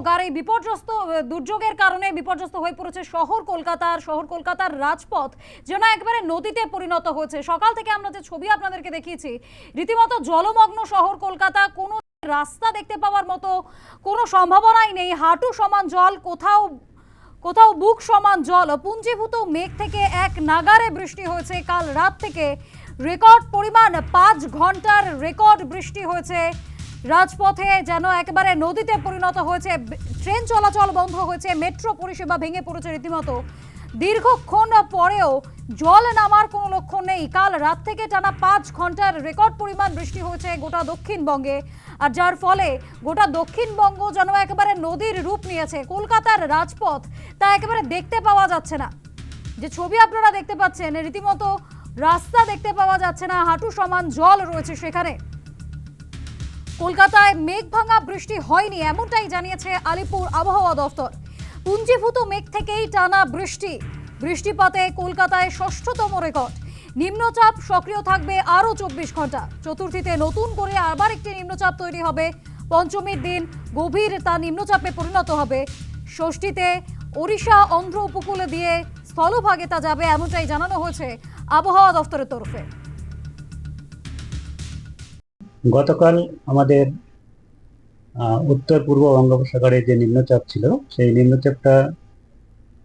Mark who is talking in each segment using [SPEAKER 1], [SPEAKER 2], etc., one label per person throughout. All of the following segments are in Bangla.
[SPEAKER 1] দুর্যোগ আর এই বিপর্যস্ত দুর্যোগের কারণে বিপর্যস্ত হয়ে পড়েছে শহর কলকাতার শহর কলকাতার রাজপথ, যেন একবারে নদীতে পরিণত হয়েছে। সকাল থেকে আমরা যে ছবি আপনাদেরকে দেখিয়েছি, রীতিমতো জলমগ্ন শহর কলকাতা, কোনো রাস্তা দেখতে পাওয়ার মতো কোনো সম্ভাবনাই নেই। হাঁটু সমান জল, কোথাও কোথাও বুক সমান জল, পুঞ্জীভূত মেঘ থেকে এক নাগারে বৃষ্টি হয়েছে। কাল রাত থেকে রেকর্ড পরিমাণ পাঁচ ঘণ্টার রেকর্ড বৃষ্টি হয়েছে। রাজপথে যেন একেবারে নদীতে পরিণত হয়েছে, ট্রেন চলাচল বন্ধ হয়েছে, মেট্রো পরিষেবা ভেঙে পড়েছে রীতিমতো। দীর্ঘক্ষণ পরেও জল নামার কোনো লক্ষণ নেই। কাল রাত থেকে টানা পাঁচ ঘণ্টার রেকর্ড পরিমাণ বৃষ্টি হয়েছে গোটা দক্ষিণবঙ্গে। আর যার ফলে গোটা দক্ষিণবঙ্গ যেন একেবারে নদীর রূপ নিয়েছে। কলকাতার রাজপথ তা একেবারে দেখতে পাওয়া যাচ্ছে না। যে ছবি আপনারা দেখতে পাচ্ছেন, রীতিমতো রাস্তা দেখতে পাওয়া যাচ্ছে না, হাঁটু সমান জল রয়েছে সেখানে। কলকাতায় মেঘ ভাঙা বৃষ্টি হয়নি, এমনটাই জানিয়েছে আলিপুর আবহাওয়া দফতর। পুঞ্জীভূত মেঘ থেকেই টানা বৃষ্টি। বৃষ্টিপাতে কলকাতায় ষষ্ঠতম রেকর্ড। নিম্নচাপ সক্রিয় থাকবে আরও চব্বিশ ঘণ্টা। চতুর্থীতে নতুন করে আবার একটি নিম্নচাপ তৈরি হবে। পঞ্চমীর দিন গভীর তা নিম্নচাপে পরিণত হবে। ষষ্ঠীতে ওড়িশা অন্ধ্র উপকূলে দিয়ে স্থলভাগে তা যাবে, এমনটাই জানানো হয়েছে আবহাওয়া দফতরের তরফে।
[SPEAKER 2] গতকাল আমাদের উত্তর পূর্ব বঙ্গোপসাগরে যে নিম্নচাপ ছিল, সেই নিম্নচাপটা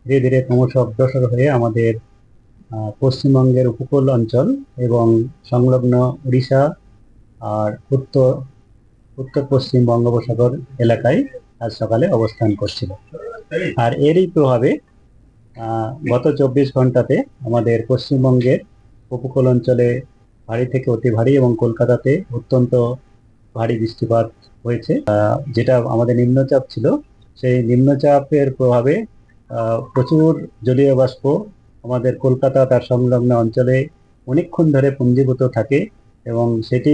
[SPEAKER 2] ধীরে ধীরে ক্রমশ অগ্রসর হয়ে আমাদের পশ্চিমবঙ্গের উপকূল অঞ্চল এবং সংলগ্ন উড়িষ্যা আর উত্তর উত্তর পশ্চিম বঙ্গোপসাগর এলাকায় আজ সকালে অবস্থান করছিল। আর এরই প্রভাবে গত চব্বিশ ঘন্টাতে আমাদের পশ্চিমবঙ্গের উপকূল অঞ্চলে ভারী থেকে অতি ভারী এবং কলকাতাতে অত্যন্ত ভারী বৃষ্টিপাত হয়েছে। যেটা আমাদের নিম্নচাপ ছিল, সেই নিম্নচাপের প্রভাবে প্রচুর জলীয় বাষ্প আমাদের কলকাতা তার সংলগ্ন অঞ্চলে অনেকক্ষণ ধরে পুঞ্জীভূত থাকে এবং সেটি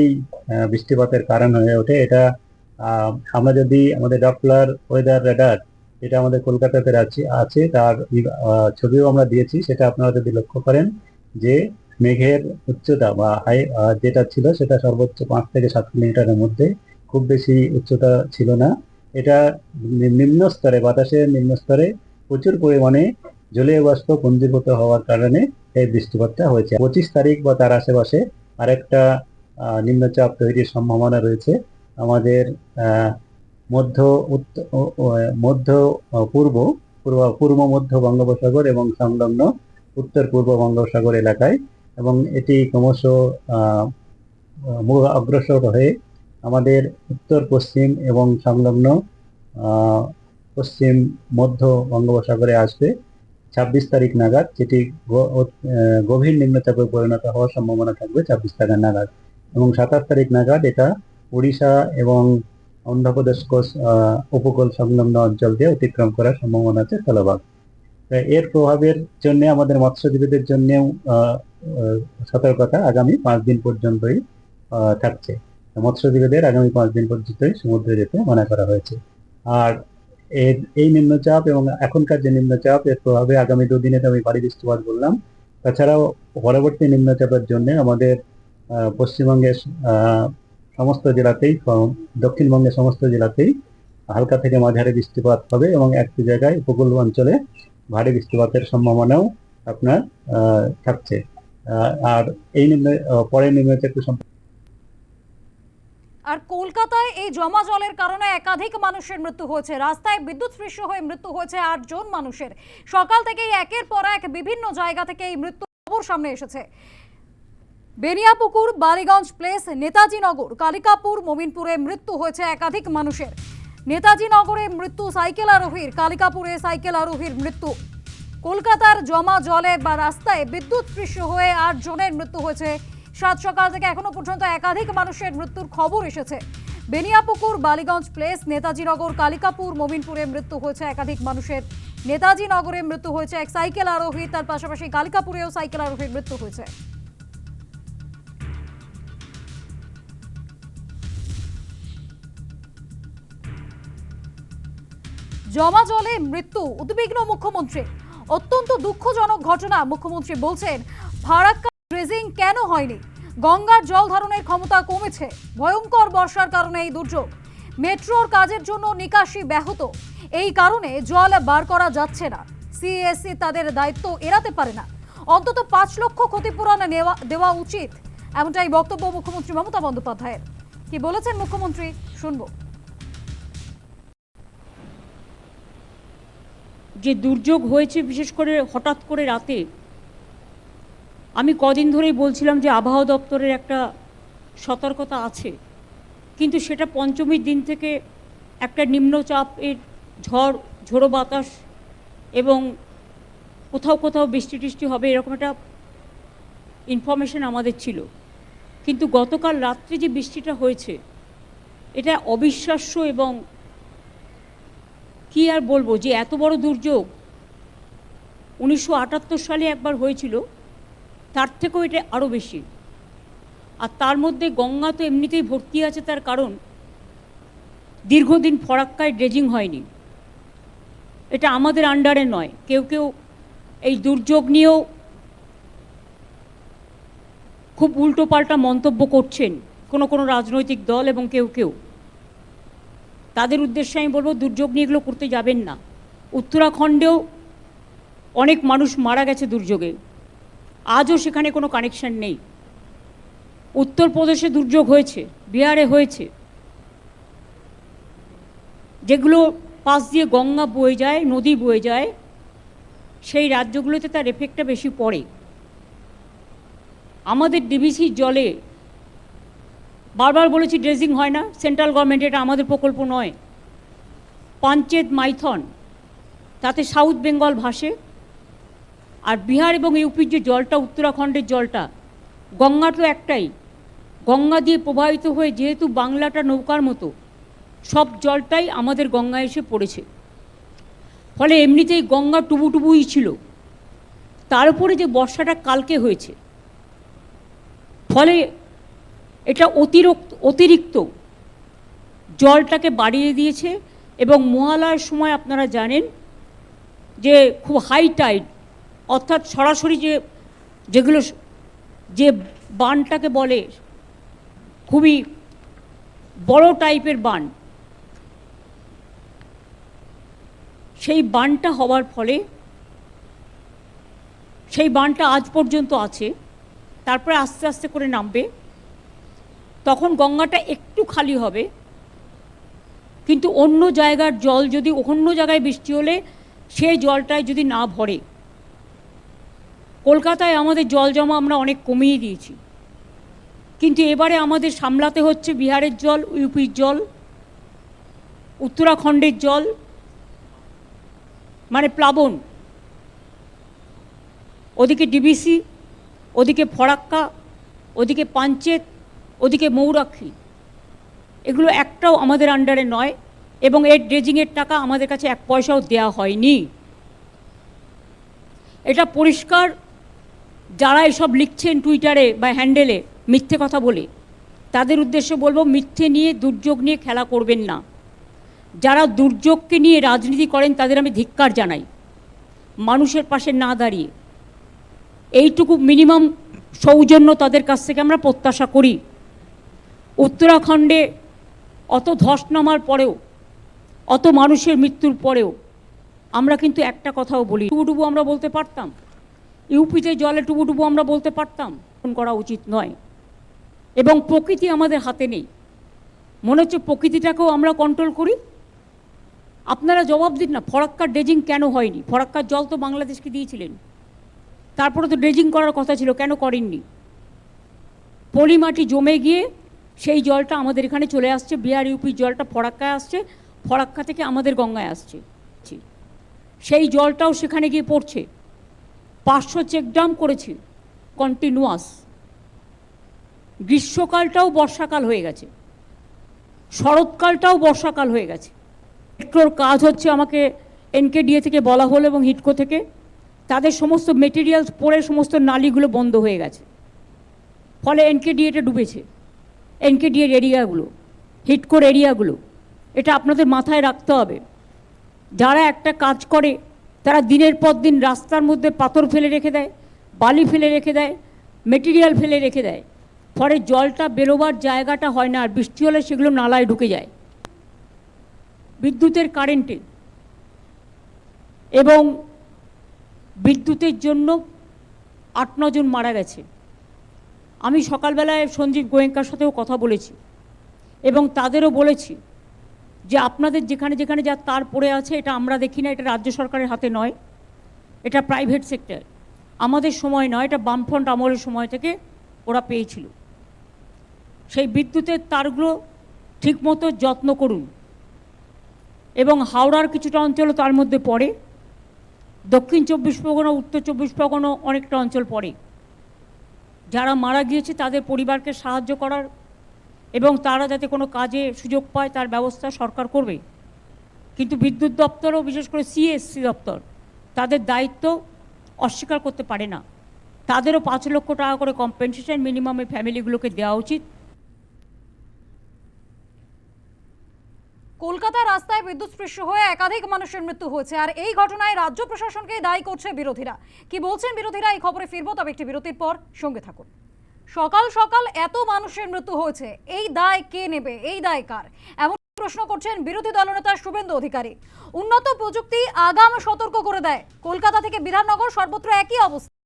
[SPEAKER 2] বৃষ্টিপাতের কারণ হয়ে ওঠে। এটা আমরা যদি আমাদের ডপলার ওয়েদার রেডার, যেটা আমাদের কলকাতাতে আছে আছে, তার ছবিও আমরা দিয়েছি, সেটা আপনারা যদি লক্ষ্য করেন যে মেঘের উচ্চতা বা হাই যেটা ছিল সেটা সর্বোচ্চ পাঁচ থেকে সাত কিলোমিটারের মধ্যে খুব বেশি উচ্চতা ছিল না। এটা নিম্ন স্তরে বাতাসের নিম্ন স্তরে প্রচুর পরিমাণে জলীয় বাষ্প পুঞ্জীভূত হওয়ার কারণে এই বৃষ্টিপাতটা হয়েছে। পঁচিশ তারিখ বা তার আশেপাশে আরেকটা নিম্নচাপ তৈরির সম্ভাবনা রয়েছে। আমাদের মধ্য মধ্য পূর্ব পূর্ব পূর্ব মধ্য বঙ্গোপসাগর এবং সংলগ্ন উত্তর পূর্ব বঙ্গোপসাগর এলাকায় এবং এটি ক্রমশ অগ্রসর হয়ে আমাদের উত্তর, পশ্চিম এবং সংলগ্ন পশ্চিম, মধ্য বঙ্গোপসাগরে আসবে ছাব্বিশ তারিখ নাগাদ, যেটি গভীর নিম্নচাপে পরিণত হওয়ার সম্ভাবনা থাকবে ছাব্বিশ তারিখ নাগাদ। এবং সাতাশ তারিখ নাগাদ এটা উড়িষ্যা এবং অন্ধ্রপ্রদেশ উপকূল সংলগ্ন অঞ্চল দিয়ে অতিক্রম করার সম্ভাবনা আছে স্থলভাগ। এর প্রভাবের জন্য, আমাদের মৎস্যজীবীদের জন্যও সতর্কতা আগামী পাঁচ দিন পর্যন্তই থাকছে। মৎস্যজীবীদের আগামী পাঁচ দিন পর্যন্তই সমুদ্রে যেতে মানা করা হয়েছে। আর এর, এই নিম্নচাপ এবং এখনকার যে নিম্নচাপ, এর প্রভাবে আগামী দুদিনে তো আমি ভারী বৃষ্টিপাত বললাম। তাছাড়াও পরবর্তী নিম্নচাপের জন্য আমাদের পশ্চিমবঙ্গের সমস্ত জেলাতেই দক্ষিণবঙ্গের সমস্ত জেলাতেই হালকা থেকে মাঝারি বৃষ্টিপাত হবে এবং একটি জায়গায় উপকূল অঞ্চলে ভারী বৃষ্টিপাতের সম্ভাবনাও আপনার থাকছে। আর এই নিম্ন
[SPEAKER 1] আর কলকাতায় এই জমা জলের কারণে একাধিক মানুষের মৃত্যু হয়েছে। রাস্তায় বিদ্যুৎ স্পৃশ্য হয়ে মৃত্যু হয়েছে আটজন মানুষের। সকাল থেকেই একের পর এক বিভিন্ন জায়গা থেকে এই মৃত্যু খবর সামনে এসেছে। বেনিয়াপুকুর, বালিগঞ্জ প্লেস, নেতাজি নগর, কালিকাপুর, মোমিনপুরে মৃত্যু হয়েছে একাধিক মানুষের। নেতাজি নগরে মৃত্যু সাইকেল আরোহীর, কালিকাপুরে সাইকেল আরোহীর মৃত্যু। কলকাতার জমা জলে বা রাস্তায় বিদ্যুৎ স্পৃশ্য হয়ে আট জনের মৃত্যু হয়েছে। সাত সকাল থেকে এখনও পর্যন্ত একাধিক মানুষের মৃত্যুর খবর এসেছে। বেনিয়াপুকুর, বালিগঞ্জ প্লেস নেতাজি নগর কালিকাপুর, মোমিনপুরে মৃত্যু হয়েছে একাধিক মানুষের। নেতাজি নগরে মৃত্যু হয়েছে এক সাইকেল আরোহী, তার পাশাপাশি কালিকাপুরেও সাইকেল আরোহীর মৃত্যু হয়েছে। জমা জলে মৃত্যু, উদ্বিগ্ন মুখ্যমন্ত্রী। অত্যন্ত দুঃখজনক ঘটনা, মুখ্যমন্ত্রী বলছেন, ফারাক্কা ড্রেজিং কেন হয়নি? গঙ্গার জল ধারণের ক্ষমতা কমেছে, ভয়ঙ্কর বর্ষার কারণে এই দুর্যোগ। মেট্রোর কাজের জন্য নিকাশি ব্যাহত, এই কারণে জল বার করা যাচ্ছে না। সিএসসি তাদের দায়িত্ব এড়াতে পারে না। অন্তত পাঁচ লক্ষ ক্ষতিপূরণ নেওয়া, দেওয়া উচিত, এমনটাই বক্তব্য মুখ্যমন্ত্রী মমতা বন্দ্যোপাধ্যায়ের। কি বলেছেন মুখ্যমন্ত্রী? শুনব।
[SPEAKER 3] যে দুর্যোগ হয়েছে বিশেষ করে হঠাৎ করে রাতে, আমি কদিন ধরেই বলছিলাম যে আবহাওয়া দপ্তরের একটা সতর্কতা আছে। কিন্তু সেটা পঞ্চমীর দিন থেকে একটা নিম্নচাপের ঝড়, ঝোড়ো বাতাস এবং কোথাও কোথাও বৃষ্টি টিষ্টি হবে এরকম একটা ইনফরমেশন আমাদের ছিল। কিন্তু গতকাল রাত্রে যে বৃষ্টিটা হয়েছে, এটা অবিশ্বাস্য এবং কি আর বলব যে এত বড় দুর্যোগ? উনিশশো আটাত্তর সালে একবার হয়েছিল, তার থেকেও এটা আরও বেশি। আর তার মধ্যে গঙ্গা তো এমনিতেই ভর্তি আছে তার কারণ, দীর্ঘদিন ফরাক্কায় ড্রেজিং হয়নি। এটা আমাদের আন্ডারে নয়, কেউ কেউ এই দুর্যোগ নিয়েও খুব উল্টোপাল্টা মন্তব্য করছেন কোনো কোনো রাজনৈতিক দল এবং কেউ কেউ। তাদের উদ্দেশ্যে আমি বলব, দুর্যোগ নিয়ে এগুলো করতে যাবেন না। উত্তরাখণ্ডেও অনেক মানুষ মারা গেছে দুর্যোগে। আজও সেখানে কোনো কানেকশন নেই। উত্তরপ্রদেশে দুর্যোগ হয়েছে, বিহারে হয়েছে। যেগুলো পাশ দিয়ে গঙ্গা বয়ে যায়, নদী বয়ে যায়, সেই রাজ্যগুলোতে তার এফেক্টটা বেশি পড়ে। আমাদের ডিবিসির জলে বারবার বলেছি ড্রেজিং হয় না, সেন্ট্রাল গভর্নমেন্ট এটা আমাদের প্রকল্প নয়। পাঞ্চেত মাইথন, তাতে সাউথ বেঙ্গল ভাসে, আর বিহার এবং ইউপির যে জলটা, উত্তরাখণ্ডের জলটা, গঙ্গা তো একটাই। গঙ্গা দিয়ে প্রবাহিত হয়ে যেহেতু বাংলাটা নৌকার মতো, সব জলটাই আমাদের গঙ্গায় এসে পড়েছে। ফলে এমনিতেই গঙ্গা টুবু টুবুই ছিল। তার উপরে যে বর্ষাটা কালকে হয়েছে, ফলে এটা অতিরিক্ত অতিরিক্ত। জলটাকে বাড়িয়ে দিয়েছে এবং মহালয়ার সময় আপনারা জানেন যে খুব হাই টাইড অর্থাৎ সরাসরি যে, যেগুলো যে বানটাকে বলে, খুবই বড় টাইপের বান। সেই বানটা হওয়ার ফলে, সেই বানটা আজ পর্যন্ত আছে, তারপরে আস্তে আস্তে করে নামবে। তখন গঙ্গাটা একটু খালি হবে। কিন্তু অন্য জায়গার জল যদি অন্য জায়গায় বৃষ্টি হলে, সেই জলটায় যদি না ভরে। কলকাতায় আমাদের জল জমা আমরা অনেক কমিয়ে দিয়েছি। কিন্তু এবারে আমাদের সামলাতে হচ্ছে বিহারের জল, ইউপির জল, উত্তরাখণ্ডের জল মানে প্লাবন। ওদিকে ডিবিসি, ওদিকে ফরাক্কা, ওদিকে পাঞ্চেত ওদিকে মৌরাক্ষী। এগুলো একটাও আমাদের আন্ডারে নয় এবং এর ড্রেজিংয়ের টাকা আমাদের কাছে এক পয়সাও দেওয়া হয়নি। এটা পরিষ্কার যারা এসব লিখছেন টুইটারে বা হ্যান্ডেলে মিথ্যে কথা বলে, তাদের উদ্দেশ্যে বলব মিথ্যে নিয়ে, দুর্যোগ নিয়ে খেলা করবেন না। যারা দুর্যোগকে নিয়ে রাজনীতি করেন, তাদের আমি ধিক্কার জানাই। মানুষের পাশে না দাঁড়িয়ে। এইটুকু মিনিমাম সৌজন্য তাদের কাছ থেকে আমরা প্রত্যাশা করি। উত্তরাখণ্ডে অত ধস নামার পরেও, অত মানুষের মৃত্যুর পরেও আমরা কিন্তু একটা কথাও বলি, টুবুটুবু আমরা বলতে পারতাম। ইউপিতে জলে টুবুটুবু আমরা বলতে পারতাম, ফোন করা উচিত নয়। এবং প্রকৃতি আমাদের হাতে নেই। মনে হচ্ছে প্রকৃতিটাকেও আমরা কন্ট্রোল করি। আপনারা জবাব দিন না, ফরাক্কার ড্রেজিং কেন হয়নি? ফরাক্কার জল তো বাংলাদেশকে দিয়েছিলেন। তারপরে তো ড্রেজিং করার কথা ছিল, কেন করেননি? পলিমাটি জমে গিয়ে সেই জলটা আমাদের এখানে চলে আসছে, বিহার ইউপির জলটা ফরাক্কায় আসছে ফরাক্কা থেকে আমাদের গঙ্গায় আসছে। সেই জলটাও সেখানে গিয়ে পড়ছে। পাঁচশো চেকডাম করেছে, কন্টিনিউয়াস। গ্রীষ্মকালটাও বর্ষাকাল হয়ে গেছে। শরৎকালটাও বর্ষাকাল হয়ে গেছে। মেট্রোর কাজ হচ্ছে আমাকে এনকেডিএ থেকে বলা হলো এবং হিটকো থেকে। তাদের সমস্ত মেটেরিয়ালস পড়ে সমস্ত নালিগুলো বন্ধ হয়ে গেছে। ফলে এনকেডিএটা ডুবেছে। এনকেডিএর এরিয়াগুলো হিটকোর এরিয়াগুলো এটা আপনাদের মাথায় রাখতে হবে। যারা একটা কাজ করে, তারা দিনের পর দিন রাস্তার মধ্যে পাথর ফেলে রেখে দেয়, বালি ফেলে রেখে দেয় মেটেরিয়াল ফেলে রেখে দেয়। ফলে জলটা বেরোবার জায়গাটা হয় না, আর বৃষ্টি হলে সেগুলো নালায় ঢুকে যায়। বিদ্যুতের কারেন্টে এবং বিদ্যুতের জন্য আট, নজন মারা গেছে। আমি সকালবেলায় সঞ্জীব গোয়েঙ্কার সাথেও কথা বলেছি এবং তাদেরও বলেছি যে আপনাদের যেখানে যেখানে যা তার পড়ে আছে, এটা আমরা দেখি না, এটা রাজ্য সরকারের হাতে নয়, এটা প্রাইভেট সেক্টর আমাদের সময় নয়, এটা বামফ্রন্ট আমলের সময় থেকে ওরা পেয়েছিল। সেই বিদ্যুতের তারগুলো ঠিকমতো যত্ন করুন। এবং হাওড়ার কিছুটা অঞ্চলও তার মধ্যে পড়ে, দক্ষিণ চব্বিশ পরগনা, উত্তর চব্বিশ পরগনা অনেকটা অঞ্চল পড়ে। যারা মারা গিয়েছে তাদের পরিবারকে সাহায্য করার এবং তারা যাতে কোনো কাজে সুযোগ পায় তার ব্যবস্থা সরকার করবে। কিন্তু বিদ্যুৎ দপ্তরও, বিশেষ করে সিএসসি দপ্তর, তাদের দায়িত্ব অস্বীকার করতে পারে না। তাদেরও পাঁচ লক্ষ টাকা করে কম্পেনসেশন মিনিমামে ফ্যামিলিগুলোকে দেওয়া উচিত।
[SPEAKER 1] কলকাতার রাস্তায় বিদ্যুৎস্পৃষ্ট হয়ে একাধিক মানুষের মৃত্যু হয়েছে, আর এই ঘটনায় রাজ্য প্রশাসনকে দায়ী করছে বিরোধীরা। কি বলছেন বিরোধীরা, এই খবরে ফিরবো, তবে একটি বিরতির পর সঙ্গে থাকুন। সকাল সকাল এত মানুষের মৃত্যু হয়েছে, এই দায় কে নেবে, এই দায় কার? এমন প্রশ্ন করছেন বিরোধী দলনেতা শুভেন্দু অধিকারী। উন্নত প্রযুক্তি আগাম সতর্ক করে দেয়। কলকাতা থেকে বিধাননগর সর্বত্র একই অবস্থা।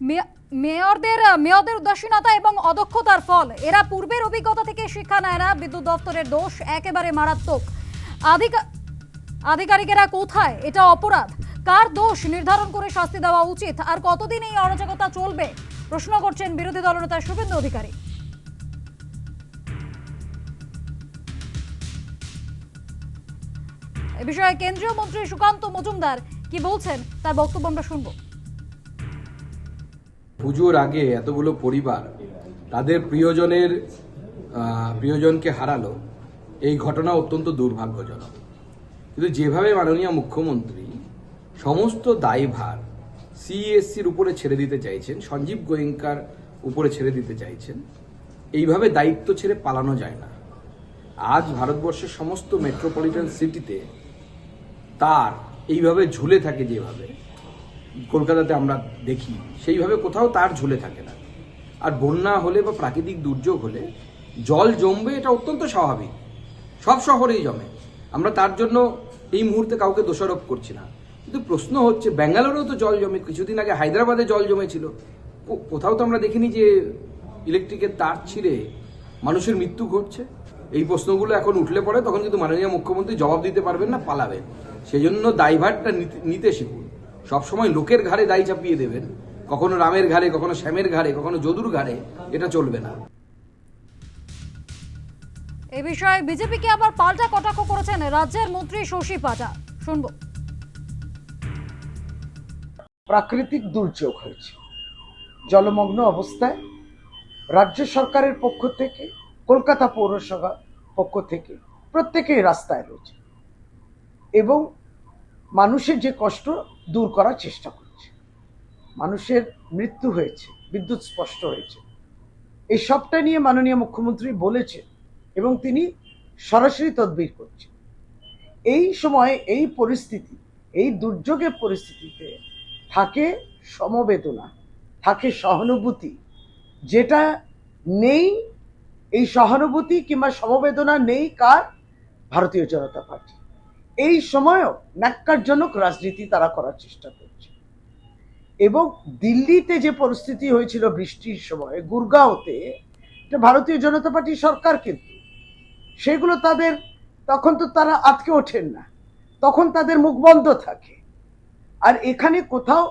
[SPEAKER 1] মেয়রদের মেয়রদের উদাসীনতা এবং অদক্ষতার ফল। এরা পূর্বের অভিজ্ঞতা থেকে শিক্ষা নেয় না। বিদ্যুৎ দপ্তরের দোষ একেবারে মারাত্মক। আধিকা, আধিকারিকেরা কোথায়? এটা অপরাধ। কার দোষ? নির্ধারণ করে শাস্তি দেওয়া উচিত। আর কতদিন এই অরাজকতা চলবে? প্রশ্ন করছেন বিরোধী দলনেতা শুভেন্দু অধিকারী। এ বিষয়ে কেন্দ্রীয় মন্ত্রী সুকান্ত মজুমদার কি বলছেন, তার বক্তব্য আমরা শুনব।
[SPEAKER 4] পুজোর আগে এতগুলো পরিবার তাদের প্রিয়জনের প্রিয়জনকে হারালো, এই ঘটনা অত্যন্ত দুর্ভাগ্যজনক। কিন্তু যেভাবে মাননীয় মুখ্যমন্ত্রী সমস্ত দায়ভার সিএসসির উপরে ছেড়ে দিতে চাইছেন, সঞ্জীব গোয়েঙ্কার উপরে ছেড়ে দিতে চাইছেন, এইভাবে দায়িত্ব ছেড়ে পালানো যায় না। আজ ভারতবর্ষের সমস্ত মেট্রোপলিটন সিটিতে তার এইভাবে ঝুলে থাকে যেভাবে। কলকাতাতে আমরা দেখি, সেইভাবে কোথাও তার ঝুলে থাকে না। আর বন্যা হলে বা প্রাকৃতিক দুর্যোগ হলে জল জমবে, এটা অত্যন্ত স্বাভাবিক। সব শহরেই জমে। আমরা তার জন্য এই মুহূর্তে কাউকে দোষারোপ করছি না। কিন্তু প্রশ্ন হচ্ছে, ব্যাঙ্গালোরেও তো জল জমে, কিছুদিন আগে হায়দ্রাবাদে জল জমেছিল। কোথাও তো আমরা দেখিনি যে ইলেকট্রিকের তার ছিঁড়ে মানুষের মৃত্যু ঘটছে। এই প্রশ্নগুলো এখন উঠলে পড়ে তখন কিন্তু মাননীয় মুখ্যমন্ত্রী জবাব দিতে পারবেন না, পালাবেন। সেই জন্য দায়ভারটা নিতে- শিখুন। সবসময় লোকের ঘাড়ে দায় চাপিয়ে দেবেন। কখনো রামের ঘাড়ে কখনো শ্যামের ঘাড়ে কখনো যদুর ঘাড়ে এটা চলবে না।
[SPEAKER 1] এ বিষয়ে বিজেপিকে আবার পাল্টা কটাক্ষ করেছেন রাজ্যের মন্ত্রী শশী পাজা শুনব।
[SPEAKER 5] প্রাকৃতিক দুর্যোগ হয়েছে। জলমগ্ন অবস্থায় রাজ্য সরকারের পক্ষ থেকে কলকাতা পৌরসভা পক্ষ থেকে প্রত্যেকেই রাস্তায় রয়েছে। এবং মানুষের যে কষ্ট দূর করার চেষ্টা করছে। মানুষের মৃত্যু হয়েছে, বিদ্যুৎ স্পষ্ট হয়েছে। এই সবটা নিয়ে মাননীয় মুখ্যমন্ত্রী বলেছেন এবং তিনি সরাসরি তদবির করছেন। এই সময় এই পরিস্থিতি, এই দুর্যোগের পরিস্থিতিতে থাকে সমবেদনা, থাকে সহানুভূতি। যেটা নেই, এই সহানুভূতি কিংবা সমবেদনা নেই কার? ভারতীয় জনতা পার্টি। এই সময়ও ন্যাক্কারজনক রাজনীতি তারা করার চেষ্টা করছে। এবং দিল্লিতে যে পরিস্থিতি হয়েছিল বৃষ্টির সময়, গুরগাঁওতে ভারতীয় জনতা পার্টি সরকার কিন্তু, সেগুলো তাদের, তখন তো তারা আটকে ওঠেন না, তখন তাদের মুখ বন্ধ থাকে। আর এখানে কোথাও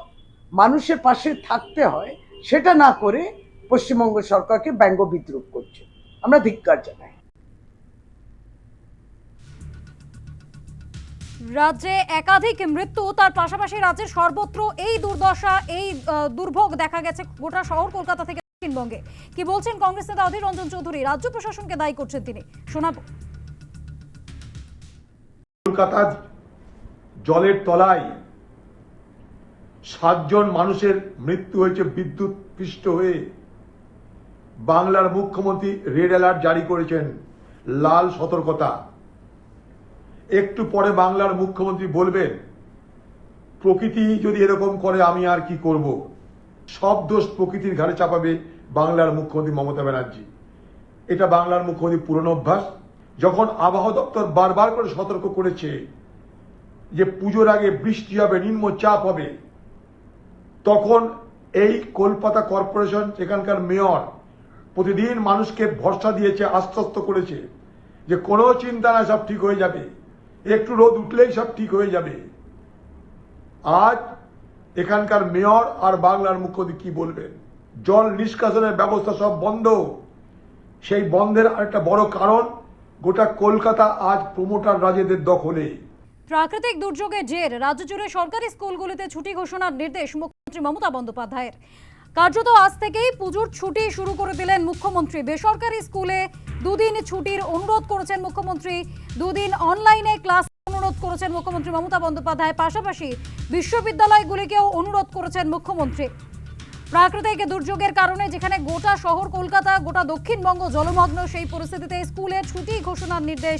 [SPEAKER 5] মানুষের পাশে থাকতে হয়, সেটা না করে পশ্চিমবঙ্গ সরকারকে ব্যঙ্গ বিদ্রুপ করছে। আমরা ধিক্কার জানাই।
[SPEAKER 1] রাজ্যে একাধিক মৃত্যু, তার পাশাপাশি রাজ্যের সর্বত্র এই দুর্দশা, এই দুর্ভোগ দেখা গেছে গোটা শহর কলকাতা থেকে দক্ষিণবঙ্গে। কি বলছেন কংগ্রেস নেতা অধীর রঞ্জন চৌধুরী? রাজ্য প্রশাসনকে দায়ী করছেন তিনি। শোনাবো।
[SPEAKER 6] কলকাতার জলের তলায় সাতজন মানুষের মৃত্যু হয়েছে বিদ্যুৎ পৃষ্ঠ হয়ে। বাংলার মুখ্যমন্ত্রী রেড অ্যালার্ট জারি করেছেন। লাল সতর্কতা। একটু পরে বাংলার মুখ্যমন্ত্রী বলবেন, প্রকৃতি যদি এরকম করে, আমি আর কি করব? সব দোষ প্রকৃতির ঘাড়ে চাপাবে বাংলার মুখ্যমন্ত্রী মমতা ব্যানার্জি। এটা বাংলার মুখ্যমন্ত্রী পুরনো অভ্যাস। যখন আবহাওয়া দপ্তর বারবার করে সতর্ক করেছে যে পুজোর আগে বৃষ্টি হবে, নিম্ন চাপ হবে, তখন এই কলকাতা কর্পোরেশন সেখানকার মেয়র, প্রতিদিন মানুষকে ভরসা দিয়েছে, আশ্বস্ত করেছে যে কোনো চিন্তা না, সব ঠিক হয়ে যাবে। একটু রোদ উঠলেই সব ঠিক হয়ে যাবে। আজ এখানকার মেয়র আর বাংলার মুখ্যমন্ত্রী কি বলবেন? জল নিষ্কাশনের ব্যবস্থা সব বন্ধ। সেই বন্ধের আরেকটা বড় কারণ, গোটা কলকাতা আজ প্রমোটার রাজেদের দখলে।
[SPEAKER 1] প্রাকৃতিক দুর্যোগের জের, রাজ্য জুড়ে সরকারি স্কুলগুলিতে ছুটি ঘোষণার নির্দেশ মুখ্যমন্ত্রী মমতা বন্দ্যোপাধ্যায়ের। কার্যত আজ থেকেই পুজোর ছুটি শুরু করে দিলেন মুখ্যমন্ত্রী। বেসরকারি স্কুলে দুদিন ছুটির অনুরোধ করেছেন মুখ্যমন্ত্রী। দুদিন অনলাইনে ক্লাস অনুরোধ করেছেন মুখ্যমন্ত্রী মমতা বন্দ্যোপাধ্যায়। পাশাপাশি বিশ্ববিদ্যালয়গুলিকেও অনুরোধ করেছেন মুখ্যমন্ত্রী। প্রাকৃতিক দুর্যোগের কারণে যেখানে গোটা শহর কলকাতা, গোটা দক্ষিণবঙ্গ জলমগ্ন, সেই পরিস্থিতিতে স্কুলে ছুটি ঘোষণার নির্দেশ।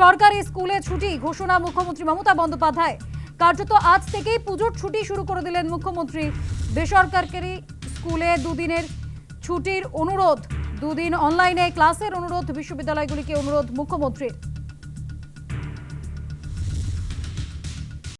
[SPEAKER 1] সরকারি স্কুলে ছুটি ঘোষণা মুখ্যমন্ত্রী মমতা বন্দ্যোপাধ্যায়। কার্যত আজ থেকেই পুজোর ছুটি শুরু করে দিলেন মুখ্যমন্ত্রী। বেসরকারি স্কুলে দুদিনের ছুটির অনুরোধ। দুদিন অনলাইনে ক্লাসের অনুরোধ বিশ্ববিদ্যালয়গুলিকে অনুরোধ মুখ্যমন্ত্রীর।